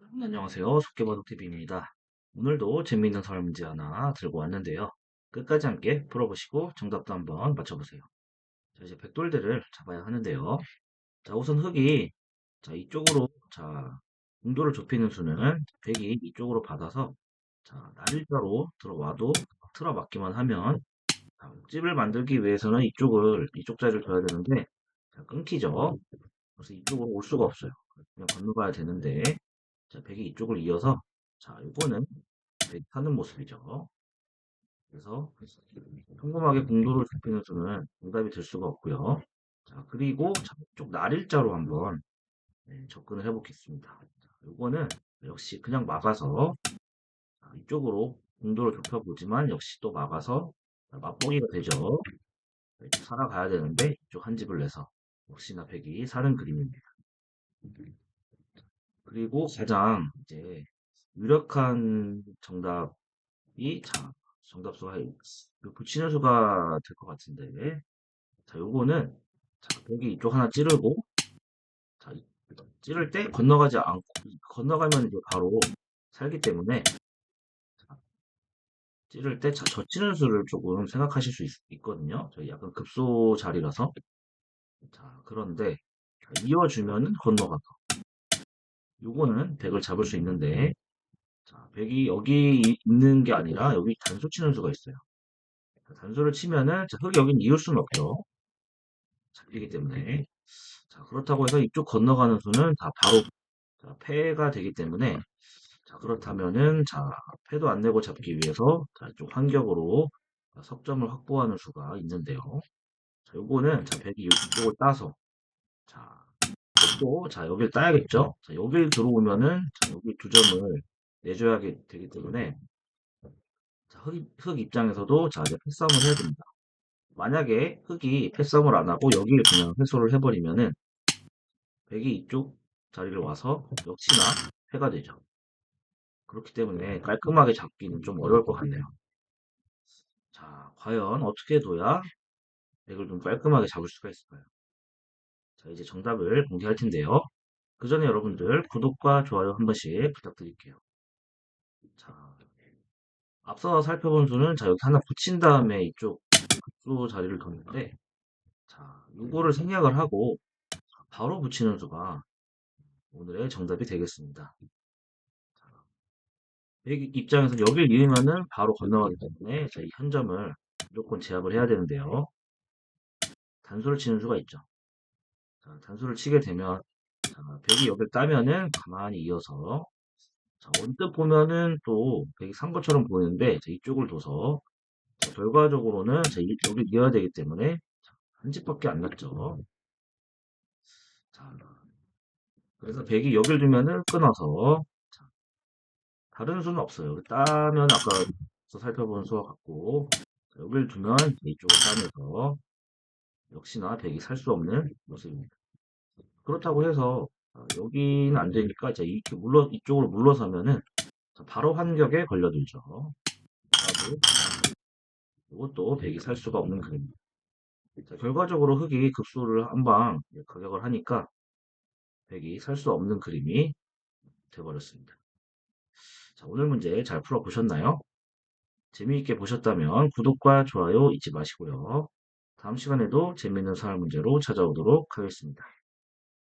여러분 안녕하세요. 속개바둑TV입니다. 오늘도 재미있는 문제 하나 들고 왔는데요. 끝까지 함께 풀어보시고 정답도 한번 맞춰보세요. 자, 이제 백돌들을 잡아야 하는데요. 자, 우선 흙이 자, 이쪽으로 자, 공도를 좁히는 수는 백이 이쪽으로 받아서 자, 날일자로 들어와도 틀어 맞기만 하면 자, 집을 만들기 위해서는 이쪽을 이쪽 자리를 둬야 되는데 자, 끊기죠. 그래서 이쪽으로 올 수가 없어요. 그냥 건너가야 되는데 자, 백이 이쪽을 이어서 자, 요거는 백이 타는 모습이죠. 그래서 평범하게 공도를 좁히는 수는 응답이 될 수가 없고요. 자, 그리고 자, 이쪽 날일자로 한번 네, 접근을 해보겠습니다. 자, 요거는 역시 그냥 막아서 자, 이쪽으로 공도를 좁혀보지만 역시 또 막아서 자, 맛보기가 되죠. 자, 이쪽 살아가야 되는데 이쪽 한 집을 내서 역시나 백이 사는 그림입니다. 그리고 가장 이제 유력한 정답이 자 정답 수가 요 붙이는 수가 될 것 같은데. 자 요거는 자 여기 이쪽 하나 찌르고 자 이- 찌를 때 건너가지 않고 건너가면 이제 바로 살기 때문에 자, 찌를 때 자, 젖히는 수를 조금 생각하실 수 있, 거든요. 저희 약간 급소 자리라서. 자 그런데 자, 이어주면은 건너가서 요거는 100을 잡을 수 있는데 자, 100이 여기 이- 있는 게 아니라 여기 단수 치는 수가 있어요. 자, 단수를 치면은 자, 흙이 여긴 이을 수는 없죠. 잡히기 때문에. 자, 그렇다고 해서 이쪽 건너가는 수는 다 바로 자, 패가 되기 때문에 자, 그렇다면은 자, 패도 안 내고 잡기 위해서 자, 이쪽 환격으로 자, 석점을 확보하는 수가 있는데요. 자, 요거는 자, 100이 이쪽을 따서 자, 또 자, 여길 따야겠죠. 자, 여길 들어오면은 자, 여기 두 점을 내줘야 되기 때문에 자, 흙, 흙 입장에서도 자, 이제 패싸움을 해야 됩니다. 만약에 흙이 패싸움을 안 하고 여기를 그냥 회수를 해버리면은 백이 이쪽 자리를 와서 역시나 패가 되죠. 그렇기 때문에 깔끔하게 잡기는 좀 어려울 것 같네요. 자, 과연 어떻게 둬야 백을 좀 깔끔하게 잡을 수가 있을까요? 자, 이제 정답을 공개할 텐데요. 그 전에 여러분들 구독과 좋아요 한 번씩 부탁드릴게요. 자, 앞서 살펴본 수는 자, 여기 하나 붙인 다음에 이쪽 급수 자리를 뒀는데 자, 요거를 생략을 하고 바로 붙이는 수가 오늘의 정답이 되겠습니다. 백 입장에서 여길 이으면은 바로 건너가기 때문에 자, 이 한 점을 무조건 제압을 해야 되는데요. 단수를 치는 수가 있죠. 자, 단수를 치게 되면 자, 백이 여길 따면은 가만히 이어서 자, 언뜻 보면은 또 백이 산 것처럼 보이는데 자, 이쪽을 둬서 자, 결과적으로는 자, 이- 여기 이어야 되기 때문에 자, 한 집밖에 안 났죠. 자, 그래서 백이 여길 두면은 끊어서 자, 다른 수는 없어요. 따면 아까 살펴본 수와 같고 자, 여길 두면 이쪽을 따면서 역시나 백이 살 수 없는 모습입니다. 그렇다고 해서 아, 여기는 안 되니까 자, 이렇게 물러 이쪽으로 물러서면은 자, 바로 환격에 걸려들죠. 이것도 백이 살 수가 없는 그림입니다. 자, 결과적으로 흙이 급수를 한 방 가격을 하니까 백이 살 수 없는 그림이 되어버렸습니다. 자, 오늘 문제 잘 풀어보셨나요? 재미있게 보셨다면 구독과 좋아요 잊지 마시고요. 다음 시간에도 재미있는 사활 문제로 찾아오도록 하겠습니다.